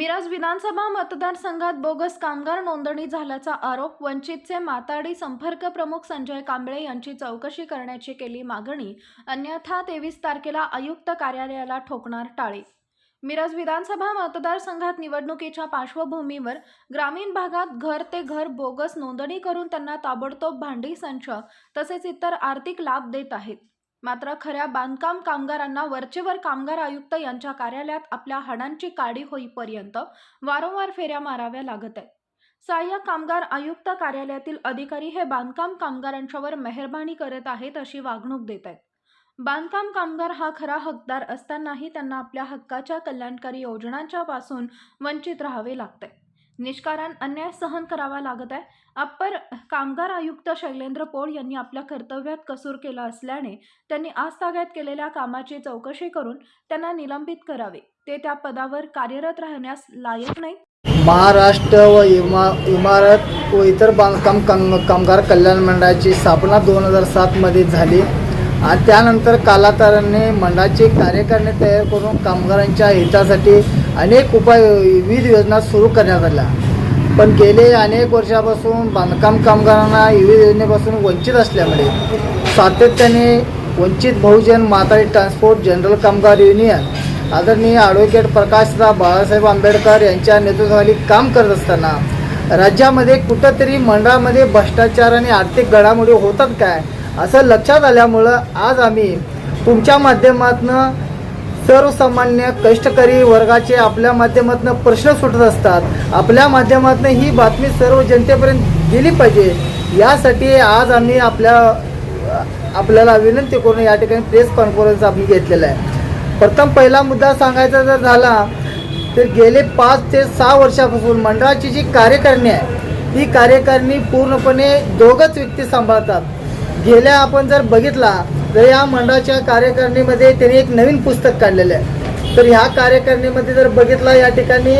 मिरज विधानसभा मतदारसंघात बोगस कामगार नोंदणी झाल्याचा आरोप वंचितचे माताडी संपर्क प्रमुख संजय कांबळे यांची चौकशी करण्याची केली मागणी अन्यथा तेवीस तारखेला आयुक्त कार्यालयाला ठोकणार टाळे. मिरज विधानसभा मतदारसंघात निवडणुकीच्या पार्श्वभूमीवर ग्रामीण भागात घर ते घर बोगस नोंदणी करून त्यांना ताबडतोब भांडी संच तसेच इतर आर्थिक लाभ देत आहेत. मात्र खऱ्या बांधकाम कामगारांना वरचेवर कामगार आयुक्त यांच्या कार्यालयात आपल्या हाडांची काडी होईपर्यंत वारंवार फेऱ्या माराव्या लागत आहेत. सहाय्यक कामगार आयुक्त कार्यालयातील अधिकारी हे बांधकाम कामगारांच्यावर मेहरबानी करत आहेत अशी वागणूक देत आहेत. बांधकाम कामगार हा खरा हकदार असतानाही त्यांना आपल्या हक्काच्या कल्याणकारी योजनांच्या पासून वंचित राहावे लागते. निष्कारण अन्याय सहन करावा लागत आहे. अप्पर कामगार आयुक्त शैलेंद्र पोळ यांनी आपल्या कर्तव्यात कसूर केला असल्याने त्यांनी आज ताब्यात केलेल्या कामाची चौकशी करून त्यांना निलंबित करावे. ते त्या पदावर कार्यरत राहण्यास लायक नाही महाराष्ट्र व इमा इमारत व इतर बांधकाम काम कामगार कल्याण मंडळाची स्थापना दोन हजार सातमध्ये झाली. आणि त्यानंतर कालांतराने मंडळाचे कार्यकारिणी तयार करून कामगारांच्या हितासाठी अनेक उपाय विविध योजना सुरू करण्यात आल्या पण गेले अनेक वर्षापासून बांधकाम कामगारांना विविध योजनेपासून वंचित असल्यामुळे सातत्याने Vanchit Bahujan Mathadi transport general Kamgar union आदरणीय ॲडव्होकेट प्रकाशराव बाळासाहेब आंबेडकर यांच्या नेतृत्वाखाली काम करत असताना राज्यामध्ये कुठंतरी मंडळामध्ये भ्रष्टाचार आणि आर्थिक घडामोडी होतात काय असं लक्षात आल्यामुळं आज आम्ही तुमच्या माध्यमातून सर्वसामान्य कष्टकरी वर्गाचे आपल्या माध्यमातून प्रश्न सुटत असतात. आपल्या माध्यमातून ही बातमी सर्व जनतेपर्यंत गेली पाहिजे. यासाठी आज आम्ही आपल्या आपल्याला विनंती करून या ठिकाणी प्रेस कॉन्फरन्स आम्ही घेतलेला आहे. प्रथम पहिला मुद्दा सांगायचा जर झाला तर गेले पाच ते सहा वर्षापासून मंडळाची जी कार्यकारिणी आहे ती कार्यकारिणी पूर्णपणे दोघंच व्यक्ती सांभाळतात. गेल्या आपण जर बघितला तर या मंडळाच्या कार्यकारिणीमध्ये त्यांनी एक नवीन पुस्तक काढलेलं आहे. तर ह्या कार्यकारिणीमध्ये जर बघितला या ठिकाणी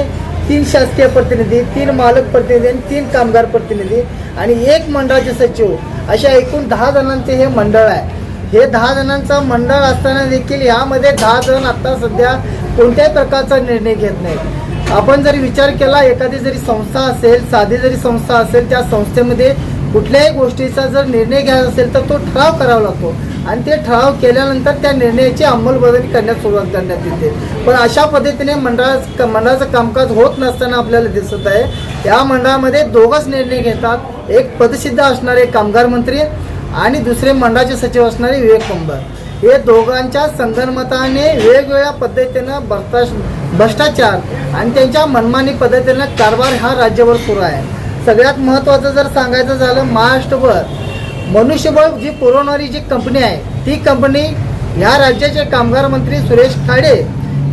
तीन शासकीय प्रतिनिधी तीन मालक प्रतिनिधी आणि तीन कामगार प्रतिनिधी आणि एक मंडळाचे सचिव अशा एकूण दहा जणांचे हे मंडळ आहे. हे दहा जणांचा मंडळ असताना देखील यामध्ये दहा जण आता सध्या कोणत्याही प्रकारचा निर्णय घेत नाहीत. आपण जर विचार केला एखादी जरी संस्था असेल साधी जरी संस्था असेल त्या संस्थेमध्ये कुठल्याही गोष्टीचा जर निर्णय घ्यायचा असेल तर तो ठराव करावा लागतो. आणि ते ठराव केल्यानंतर त्या निर्णयाची अंमलबजावणी करण्यास सुरुवात करण्यात येते. पण अशा पद्धतीने मंडळा मंडळाचं कामकाज होत नसताना आपल्याला दिसत आहे. या मंडळामध्ये दोघंच निर्णय घेतात. एक पदसिद्ध असणारे कामगार मंत्री आणि दुसरे मंडळाचे सचिव असणारे विवेक पंबर हे दोघांच्या संगनमताने वेगवेगळ्या पद्धतीनं भ्रष्टा भ्रष्टाचार आणि त्यांच्या मनमानी पद्धतीनं कारभार हा राज्यभर सुरू आहे. सगळ्यात महत्त्वाचं जर सांगायचं झालं महाराष्ट्रभर मनुष्यबळ जी पुरवणारी जी कंपनी आहे ती कंपनी ह्या राज्याचे कामगार मंत्री सुरेश खाडे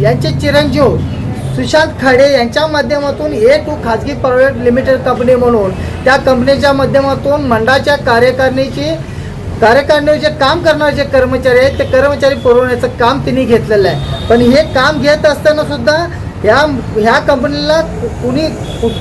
यांचे चिरंजीव सुशांत खाडे यांच्या माध्यमातून ए टू खाजगी प्रायव्हेट लिमिटेड कंपनी म्हणून त्या कंपनीच्या माध्यमातून मंडळाच्या कार्यकारिणीची कार्यकारिणीवर जे काम करणारे जे कर्मचारी आहेत ते कर्मचारी पुरवण्याचं काम तिने घेतलेलं आहे. पण हे काम घेत असताना सुद्धा ह्या ह्या कंपनीला कुणी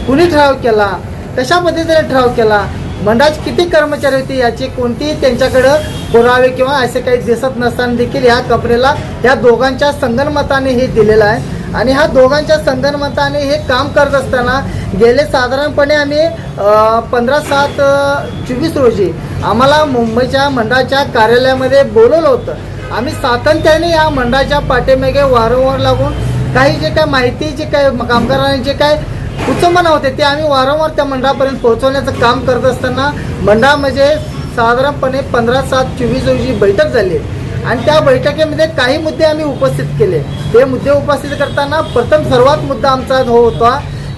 कुणी ठराव केला? कशा पद्धतीने ठराव केला? मंडळाचे किती कर्मचारी होते याची कोणतीही त्यांच्याकडं पुरावे किंवा असे काही दिसत नसताना देखील ह्या कंपनीला ह्या दोघांच्या संगनमताने हे दिलेलं आहे. आणि ह्या दोघांच्या संगनमताने हे काम करत असताना गेले साधारणपणे आम्ही पंधरा सात चोवीस रोजी आम्हाला मुंबईच्या मंडळाच्या कार्यालयामध्ये बोलवलं होतं. आम्ही सातत्याने या मंडळाच्या पाठीमागे वारंवार लागून काही जे काय माहिती जे काय कामगारांनी जे काय कुचंबना होते ते आम्ही वारंवार त्या मंडळापर्यंत पोहोचवण्याचं काम करत असताना मंडळामध्ये साधारणपणे पंधरा सात चोवीस रोजी बैठक झाली. आणि त्या बैठकीमध्ये काही मुद्दे आम्ही उपस्थित केले. ते मुद्दे उपस्थित करताना प्रथम सर्वात मुद्दा आमचा हो होता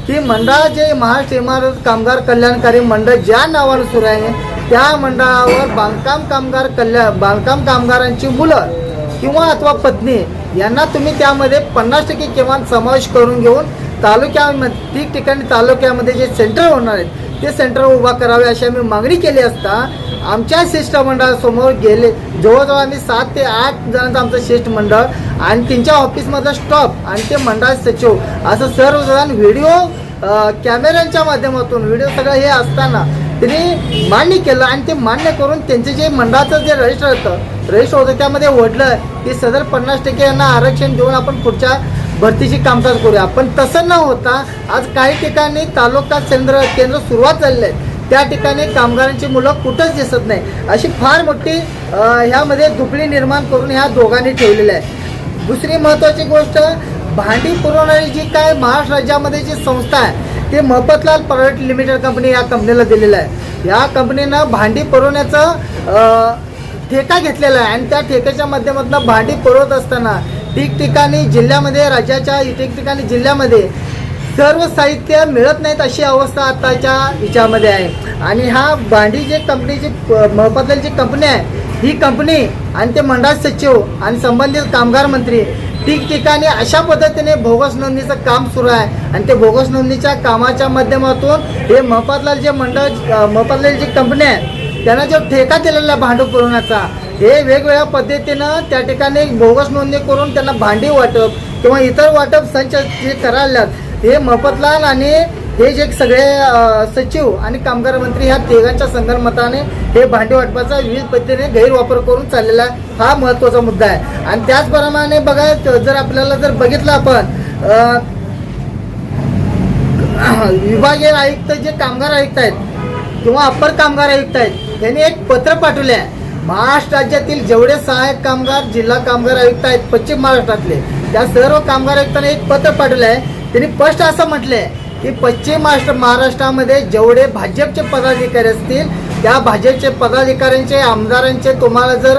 की मंडळ जे महाराष्ट्र इमारत कामगार कल्याणकारी मंडळ ज्या नावानं सुरू आहे त्या मंडळावर बांधकाम कामगार कल्याण बांधकाम कामगारांची मुलं किंवा अथवा पत्नी यांना तुम्ही त्यामध्ये पन्नास टक्के किमान समावेश करून घेऊन तालुक्यामध्ये ठिकठिकाणी तालुक्यामध्ये जे सेंटर होणार आहेत ते सेंटर उभा करावे अशी आम्ही मागणी केली असता आमच्या शिष्टमंडळासमोर गेले. जवळजवळ आम्ही सात ते आठ जणांचं आमचं शिष्टमंडळ आणि त्यांच्या ऑफिसमधला स्टॉप आणि ते मंडळ सचिव असं सर्वजण व्हिडिओ कॅमेऱ्यांच्या माध्यमातून व्हिडिओ सगळं हे असताना त्यांनी मान्य केलं आणि ते मान्य करून त्यांचे जे मंडळाचं जे रजिस्टर होतं रजिस्टर होतं त्यामध्ये ओढलं की सदर पन्नास टक्के यांना आरक्षण देऊन आपण पुढच्या भरतीची कामकाज करूया. पण तसं न होता आज काही ठिकाणी तालुका केंद्र केंद्र सुरुवात झालेलं आहे त्या ठिकाणी कामगारांची मुलं कुठंच दिसत नाही. अशी फार मोठी ह्यामध्ये दुपडी निर्माण करून ह्या दोघांनी ठेवलेली आहे दुसरी महत्त्वाची गोष्ट भांडी पुरवणारी जी काय महाराष्ट्र राज्यामध्ये जी संस्था आहे ते महपतलाल प्रायव्हेट लिमिटेड कंपनी या कंपनीला दिलेलं आहे. या कंपनीनं भांडी पुरवण्याचं ठेका घेतलेला आहे. आणि त्या ठेक्याच्या माध्यमातून भांडी पुरवत असताना ठिकठिकाणी जिल्ह्यामध्ये राज्याच्या ठिकठिकाणी जिल्ह्यामध्ये सर्व साहित्य मिळत नाहीत अशी अवस्था आताच्या हिच्यामध्ये आहे. आणि हा भांडी जे कंपनीची महपतलाल जी कंपनी आहे ही कंपनी आणि ते मंडळ सचिव आणि संबंधित कामगार मंत्री ठिकठिकाणी अशा पद्धतीने बोगस नोंदणीचं काम सुरू आहे. आणि ते बोगस नोंदणीच्या कामाच्या माध्यमातून हे महपतलाल जे मंडळ अ, जी कंपनी आहे त्यांना जो ठेका दिलेला आहे भांडूप पुरवण्याचा हे वेगवेगळ्या पद्धतीनं त्या ठिकाणी बोगस नोंदणी करून त्यांना भांडी वाटप किंवा इतर वाटप संच जे करायला हे मफतलाल आणि हे जे सगळे सचिव आणि कामगार मंत्री ह्या तिघांच्या संगणमताने हे भांडी वाटपाचा विविध पद्धतीने गैरवापर करून चाललेला आहे हा महत्त्वाचा मुद्दा आहे. आणि त्याचप्रमाणे बघा जर आपल्याला जर बघितलं आपण विभागीय आयुक्त जे कामगार आयुक्त आहेत किंवा अप्पर कामगार आयुक्त आहेत त्यांनी एक पत्र पाठवले आहे महाराष्ट्र राज्यातील जेवढे सहाय्यक कामगार जिल्हा कामगार आयुक्त आहेत पश्चिम महाराष्ट्रातले त्या सर्व कामगार आयुक्तांना एक पत्र पाठवलं आहे त्यांनी स्पष्ट असं म्हटलं आहे की पश्चिम महाराष्ट्र महाराष्ट्रामध्ये जेवढे भाजपचे पदाधिकारी असतील त्या भाजपचे पदाधिकाऱ्यांचे आमदारांचे तुम्हाला जर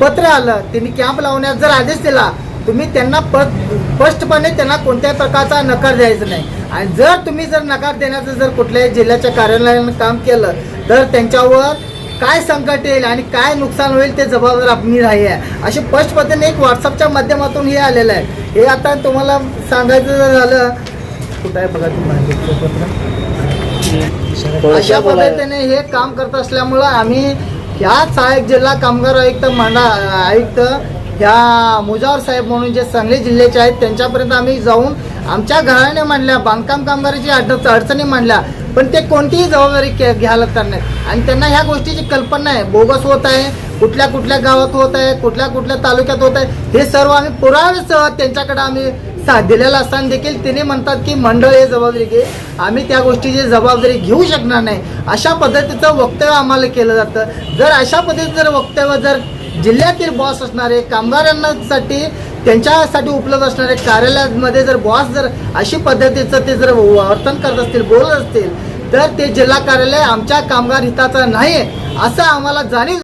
पत्र आलं त्यांनी कॅम्प लावण्यात जर आदेश दिला तुम्ही त्यांना स्पष्टपणे त्यांना कोणत्याही प्रकारचा नकार द्यायचा नाही. आणि जर तुम्ही जर नकार देण्याचं जर कुठल्याही जिल्ह्याच्या कार्यालयानं काम केलं तर त्यांच्यावर काय संकट येईल आणि काय नुकसान होईल ते जबाबदार आपली राही आहे. अशी स्पष्ट पद्धतीने एक व्हॉट्सअपच्या माध्यमातून हे आलेलं आहे. हे आता तुम्हाला सांगायचं जर झालं कुठं आहे बघा तुम्हाला अशा पद्धतीने हे काम करत असल्यामुळं आम्ही ह्या सहाय्यक जिल्हा कामगार आयुक्त मंडळ आयुक्त ह्या मुजावर साहेब म्हणून जे सांगली जिल्ह्याचे आहेत त्यांच्यापर्यंत आम्ही जाऊन आमच्या घराने मांडल्या बांधकाम कामगाराची अड अडचणी मांडल्या पण ते कोणतीही जबाबदारी के- घ्यायला तर नाही. आणि त्यांना ह्या गोष्टीची कल्पना आहे. बोगस होत आहे कुठल्या कुठल्या गावात होत आहे कुठल्या कुठल्या तालुक्यात होत आहे हे सर्व आम्ही पुराव्यासह त्यांच्याकडे आम्ही सा दिलेलं असताना देखील तिने म्हणतात की मंडळ हे जबाबदारी घे. आम्ही त्या गोष्टीची जबाबदारी घेऊ शकणार नाही. अशा पद्धतीचं वक्तव्य आम्हाला केलं जातं. जर अशा पद्धतीचं जर वक्तव्य जर जिल्ह्यातील बॉस असणारे कामगारांसाठी त्यांच्यासाठी उपलब्ध असणारे कार्यालयामध्ये जर बॉस जर अशी पद्धतीचं ते जर वर्तन करत असतील बोलत असतील तर ते जिल्हा कार्यालय आमच्या कामगार हिताचं नाही असं आम्हाला जाणीव